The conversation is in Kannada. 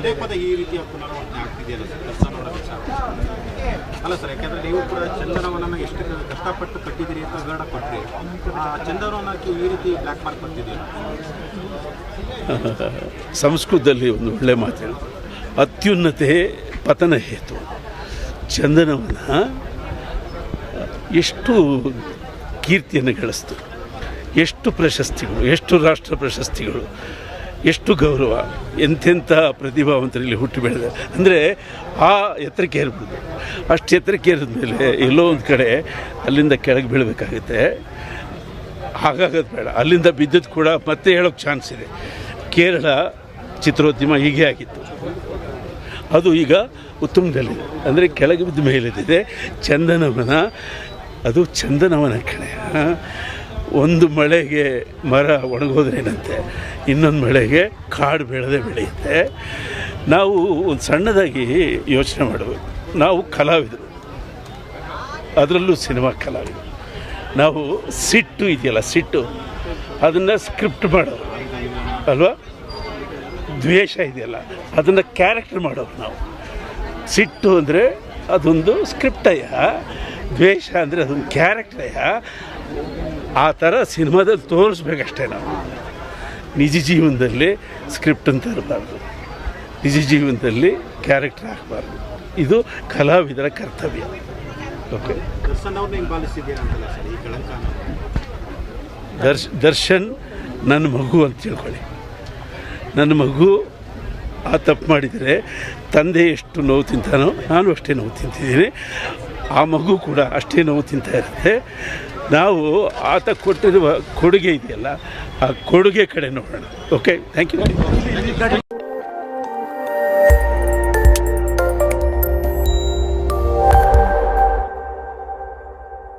ಪದೇ ಪದೇ ಈ ರೀತಿಯ ಪುನರಾವರ್ತನೆ ಆಗ್ತಿದೆಯಲ್ಲ ಸರ್? ದರ್ಶನ್ ಅವರ ವಿಚಾರ ಅಲ್ಲ ಸರ್, ಯಾಕೆಂದ್ರೆ ನೀವು ಕೂಡ ಚಂದನವನನ್ನು ಎಷ್ಟು ಕಷ್ಟಪಟ್ಟು ಕಟ್ಟಿದ್ದೀರಿ ಅಂತ ವಿವರಣೆ ಕೊಟ್ಟರೆ ಆ ಚಂದನವನಕ್ಕೆ ಈ ರೀತಿ ಬ್ಲ್ಯಾಕ್ ಮಾರ್ಕ್ ಬರ್ತಿದೆಯಲ್ಲ ಸಂಸ್ಕೃತದಲ್ಲಿ ಒಂದು ಒಳ್ಳೆ ಮಾತು ಅತ್ಯುನ್ನತೆ, ಪತನ ಹೇತು. ಚಂದನವನ ಎಷ್ಟು ಕೀರ್ತಿಯನ್ನು ಗಳಿಸ್ತು. ಎಷ್ಟು ಪ್ರಶಸ್ತಿಗಳು, ಎಷ್ಟು ರಾಷ್ಟ್ರ ಪ್ರಶಸ್ತಿಗಳು. ಎಷ್ಟು ಗೌರವ, ಎಂಥೆಂಥ ಪ್ರತಿಭಾವಂತರಲ್ಲಿ ಹುಟ್ಟಿ ಬೆಳೆದ. ಅಂದರೆ ಆ ಎತ್ತರಕ್ಕೆ ಏರ್ಬೋದು ಅಷ್ಟು ಎತ್ತರಕ್ಕೆ ಏರಿದ ಮೇಲೆ ಎಲ್ಲೋ ಒಂದು ಕಡೆ ಅಲ್ಲಿಂದ ಕೆಳಗೆ ಬೀಳಬೇಕಾಗುತ್ತೆ. ಹಾಗಾಗೋದು ಬೇಡ. ಅಲ್ಲಿಂದ ಬಿದ್ದದ್ದು ಕೂಡ ಮತ್ತೆ ಹೇಳೋಕ್ಕೆ ಚಾನ್ಸ್ ಇದೆ. ಕೇರಳ ಚಿತ್ರೋದ್ಯಮ ಹೀಗೆ ಆಗಿತ್ತು. ಅದು ಈಗ ಉತ್ತಮದಲ್ಲಿದೆ ಅಂದರೆ ಕೆಳಗೆ ಬಿದ್ದ ಮೇಲಿದೆ. ಚಂದನವನ, ಅದು ಚಂದನವನ ಕಣೆ. ಒಂದು ಮಳೆಗೆ ಮರ ಒಣಗೋದ್ರೇನಂತೆ ಇನ್ನೊಂದು ಮಳೆಗೆ ಕಾಡು ಬೆಳೆದೇ ಬೆಳೆಯುತ್ತೆ. ನಾವು ಒಂದು ಸಣ್ಣದಾಗಿ ಯೋಚನೆ ಮಾಡಬೇಕು ನಾವು ಕಲಾವಿದರು. ಅದರಲ್ಲೂ ಸಿನಿಮಾ ಕಲಾವಿದರು. ನಾವು ಸಿಟ್ಟು ಇದೆಯಲ್ಲ, ಸಿಟ್ಟು, ಅದನ್ನು ಸ್ಕ್ರಿಪ್ಟ್ ಮಾಡೋರು. ಅಲ್ವಾ? ದ್ವೇಷ ಇದೆಯಲ್ಲ, ಅದನ್ನು ಕ್ಯಾರೆಕ್ಟರ್ ಮಾಡೋರು ನಾವು. ಸಿಟ್ಟು ಅಂದರೆ ಅದೊಂದು ಸ್ಕ್ರಿಪ್ಟಯ್ಯ, ದ್ವೇಷ ಅಂದರೆ ಅದೊಂದು ಕ್ಯಾರೆಕ್ಟರಯ್ಯ. ಆ ಥರ ಸಿನಿಮಾದಲ್ಲಿ ತೋರಿಸ್ಬೇಕಷ್ಟೇ ನಾವು. ನಿಜ ಜೀವನದಲ್ಲಿ ಸ್ಕ್ರಿಪ್ಟ್ ಅಂತ ಇರಬಾರ್ದು. ನಿಜ ಜೀವನದಲ್ಲಿ ಕ್ಯಾರೆಕ್ಟರ್ ಆಗಬಾರ್ದು ಇದು ಕಲಾವಿದರ ಕರ್ತವ್ಯ. ಓಕೆ ದರ್ಶ್ ದರ್ಶನ್ ನನ್ನ ಮಗು ಅಂತ ತಿಳ್ಕೊಳ್ಳಿ. ನನ್ನ ಮಗು ಆ ತಪ್ಪು ಮಾಡಿದರೆ ತಂದೆ ಎಷ್ಟು ನೋವು ತಿಂತಾನೋ ನಾನು ಅಷ್ಟೇ ನೋವು ತಿಂತಿದ್ದೀನಿ. ಆ ಮಗು ಕೂಡ ಅಷ್ಟೇ ನೋವು ತಿಂತಾ ಇರುತ್ತೆ. ನಾವು ಆತ ಕೊಟ್ಟಿರುವ ಕೊಡುಗೆ ಇದೆಯಲ್ಲ, ಆ ಕೊಡುಗೆ ಕಡೆ ನೋಡೋಣ. Okay thank you